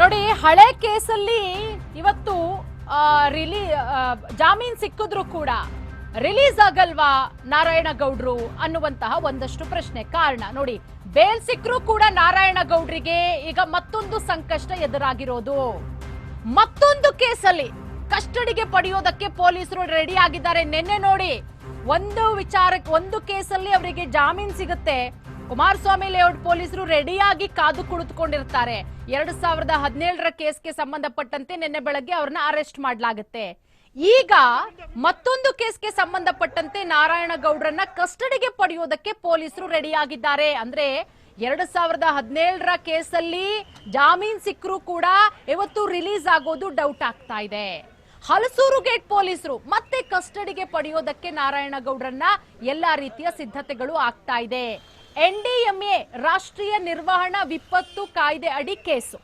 ನೋಡಿ, ಹಳೆ ಕೇಸಲ್ಲಿ ಇವತ್ತು ರಿಲೀ ಜಾಮೀನ್ ಸಿಕ್ಕಿದ್ರು ಕೂಡ ರಿಲೀಸ್ ಆಗಲ್ವಾ ನಾರಾಯಣ ಗೌಡ್ರು ಅನ್ನುವಂತಹ ಒಂದಷ್ಟು ಪ್ರಶ್ನೆ. ಕಾರಣ, ನೋಡಿ, ಬೇಲ್ ಸಿಕ್ಕರೂ ಕೂಡ ನಾರಾಯಣ ಗೌಡ್ರಿಗೆ ಈಗ ಮತ್ತೊಂದು ಸಂಕಷ್ಟ ಎದುರಾಗಿರೋದು. ಮತ್ತೊಂದು ಕೇಸಲ್ಲಿ ಕಸ್ಟಡಿಗೆ ಪಡೆಯೋದಕ್ಕೆ ಪೊಲೀಸರು ರೆಡಿ ಆಗಿದ್ದಾರೆ. ನಿನ್ನೆ ನೋಡಿ, ಒಂದು ವಿಚಾರಕ್ಕೆ ಒಂದು ಕೇಸಲ್ಲಿ ಅವರಿಗೆ ಜಾಮೀನ್ ಸಿಗುತ್ತೆ. ಕುಮಾರಸ್ವಾಮಿ ಲೇಔಟ್ ಪೊಲೀಸರು ರೆಡಿಯಾಗಿ ಕಾದು ಕುಳಿತುಕೊಂಡಿರ್ತಾರೆ. ಎರಡ್ ಸಾವಿರದ ಹದಿನೇಳರ ಕೇಸ್ಗೆ ಸಂಬಂಧಪಟ್ಟಂತೆ ನಿನ್ನೆ ಬೆಳಗ್ಗೆ ಅವ್ರನ್ನ ಅರೆಸ್ಟ್ ಮಾಡಲಾಗುತ್ತೆ. ಈಗ ಮತ್ತೊಂದು ಕೇಸ್ಗೆ ಸಂಬಂಧಪಟ್ಟಂತೆ ನಾರಾಯಣ ಗೌಡರನ್ನ ಕಸ್ಟಡಿಗೆ ಪಡೆಯೋದಕ್ಕೆ ಪೊಲೀಸರು ರೆಡಿಯಾಗಿದ್ದಾರೆ. ಅಂದ್ರೆ ಎರಡ್ ಸಾವಿರದ ಹದಿನೇಳರ ಕೇಸಲ್ಲಿ ಜಾಮೀನ್ ಸಿಕ್ಕರೂ ಕೂಡ ಇವತ್ತು ರಿಲೀಸ್ ಆಗೋದು ಡೌಟ್ ಆಗ್ತಾ ಇದೆ. ಹಲಸೂರು ಗೇಟ್ ಪೊಲೀಸರು ಮತ್ತೆ ಕಸ್ಟಡಿಗೆ ಪಡೆಯೋದಕ್ಕೆ ನಾರಾಯಣ ಗೌಡರನ್ನ ಎಲ್ಲಾ ರೀತಿಯ ಸಿದ್ಧತೆಗಳು ಆಗ್ತಾ ಇದೆ. ಎನ್ಡಿಎಂಎ ರಾಷ್ಟ್ರೀಯ ನಿರ್ವಹಣಾ ವಿಪತ್ತು ಕಾಯ್ದೆ ಅಡಿ ಕೇಸು.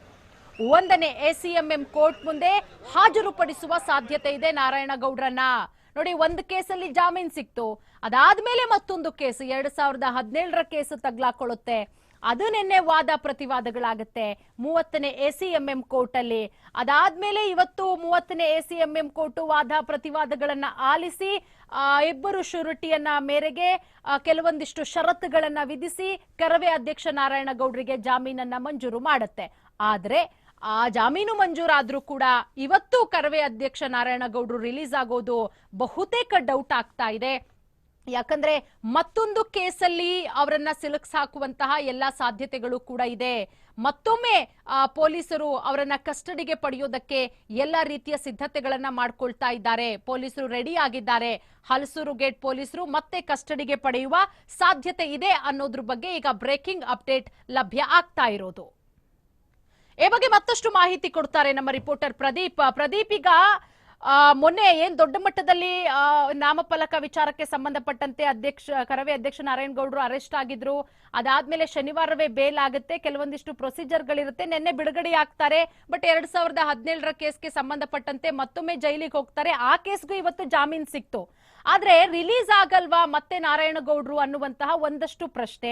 ಒಂದನೇ ಎಸಿಎಂಎಂ ಕೋರ್ಟ್ ಮುಂದೆ ಹಾಜರುಪಡಿಸುವ ಸಾಧ್ಯತೆ ಇದೆ ನಾರಾಯಣ ಗೌಡ್ರನ್ನ ನೋಡಿ, ಒಂದು ಕೇಸಲ್ಲಿ ಜಾಮೀನ್ ಸಿಕ್ತು. ಅದಾದ್ಮೇಲೆ ಮತ್ತೊಂದು ಕೇಸು. ಎರಡ್ ಸಾವಿರದ ಹದಿನೇಳರ ಕೇಸು ತಗ್ಲಾಕೊಳ್ಳುತ್ತೆ. ಅದು ನಿನ್ನೆ ವಾದ ಪ್ರತಿವಾದಗಳಾಗುತ್ತೆ. ಮೂವತ್ತನೇ ಎಸಿಎಂಎಂ ಕೋರ್ಟ್ ಅಲ್ಲಿ ಅದಾದ್ಮೇಲೆ ಇವತ್ತು ಮೂವತ್ತನೇ ಎಸಿಎಂಎಂ ಕೋರ್ಟ್ ವಾದ ಪ್ರತಿವಾದಗಳನ್ನ ಆಲಿಸಿ ಇಬ್ಬರು ಶ್ಯೂರಿಟಿಯನ್ನ ಮೇರೆಗೆ ಕೆಲವೊಂದಿಷ್ಟು ಷರತ್ತುಗಳನ್ನ ವಿಧಿಸಿ ಕರವೇ ಅಧ್ಯಕ್ಷ ನಾರಾಯಣ ಗೌಡ್ರಿಗೆ ಜಾಮೀನನ್ನ ಮಂಜೂರು ಮಾಡುತ್ತೆ. ಆದ್ರೆ ಆ ಜಾಮೀನು ಮಂಜೂರಾದ್ರೂ ಕೂಡ ಇವತ್ತು ಕರವೇ ಅಧ್ಯಕ್ಷ ನಾರಾಯಣ ಗೌಡ್ರು ರಿಲೀಸ್ ಆಗೋದು ಬಹುತೇಕ ಡೌಟ್ ಆಗ್ತಾ ಇದೆ. ಯಾಕಂದ್ರೆ ಮತ್ತೊಂದು ಕೇಸಲ್ಲಿ ಅವರನ್ನ ಸಿಲುಕ್ಸ್ ಹಾಕುವಂತಹ ಎಲ್ಲಾ ಸಾಧ್ಯತೆಗಳು ಕೂಡ ಇದೆ. ಮತ್ತೊಮ್ಮೆ ಪೊಲೀಸರು ಅವರನ್ನ ಕಸ್ಟಡಿಗೆ ಪಡೆಯೋದಕ್ಕೆ ಎಲ್ಲ ರೀತಿಯ ಸಿದ್ಧತೆಗಳನ್ನ ಮಾಡ್ಕೊಳ್ತಾ ಇದ್ದಾರೆ. ಪೊಲೀಸರು ರೆಡಿ ಆಗಿದ್ದಾರೆ. ಹಲಸೂರು ಗೇಟ್ ಪೊಲೀಸರು ಮತ್ತೆ ಕಸ್ಟಡಿಗೆ ಪಡೆಯುವ ಸಾಧ್ಯತೆ ಇದೆ ಅನ್ನೋದ್ರ ಬಗ್ಗೆ ಈಗ ಬ್ರೇಕಿಂಗ್ ಅಪ್ಡೇಟ್ ಲಭ್ಯ ಆಗ್ತಾ ಇರೋದು. ಈ ಬಗ್ಗೆ ಮತ್ತಷ್ಟು ಮಾಹಿತಿ ಕೊಡ್ತಾರೆ ನಮ್ಮ ರಿಪೋರ್ಟರ್ ಪ್ರದೀಪ್. ಪ್ರದೀಪ್, ಈಗ ಮೊನ್ನೆ ಏನ್ ದೊಡ್ಡ ಮಟ್ಟದಲ್ಲಿ ನಾಮಫಲಕ ವಿಚಾರಕ್ಕೆ ಸಂಬಂಧಪಟ್ಟಂತೆ ಅಧ್ಯಕ್ಷ, ಕರವೇ ಅಧ್ಯಕ್ಷ ನಾರಾಯಣ ಗೌಡರು ಅರೆಸ್ಟ್ ಆಗಿದ್ರು. ಅದಾದ್ಮೇಲೆ ಶನಿವಾರವೇ ಬೇಲ್ ಆಗುತ್ತೆ. ಕೆಲವೊಂದಿಷ್ಟು ಪ್ರೊಸೀಜರ್ಗಳಿರುತ್ತೆ ನಿನ್ನೆ ಬಿಡುಗಡೆ ಆಗ್ತಾರೆ. ಬಟ್ ಎರಡ್ ಸಾವಿರದ ಹದಿನೇಳರ ಕೇಸ್ಗೆ ಸಂಬಂಧಪಟ್ಟಂತೆ ಮತ್ತೊಮ್ಮೆ ಜೈಲಿಗೆ ಹೋಗ್ತಾರೆ. ಆ ಕೇಸ್ಗೂ ಇವತ್ತು ಜಾಮೀನ್ ಸಿಕ್ತು. ಆದ್ರೆ ರಿಲೀಸ್ ಆಗಲ್ವಾ ಮತ್ತೆ ನಾರಾಯಣ ಗೌಡ್ರು ಅನ್ನುವಂತಹ ಒಂದಷ್ಟು ಪ್ರಶ್ನೆ.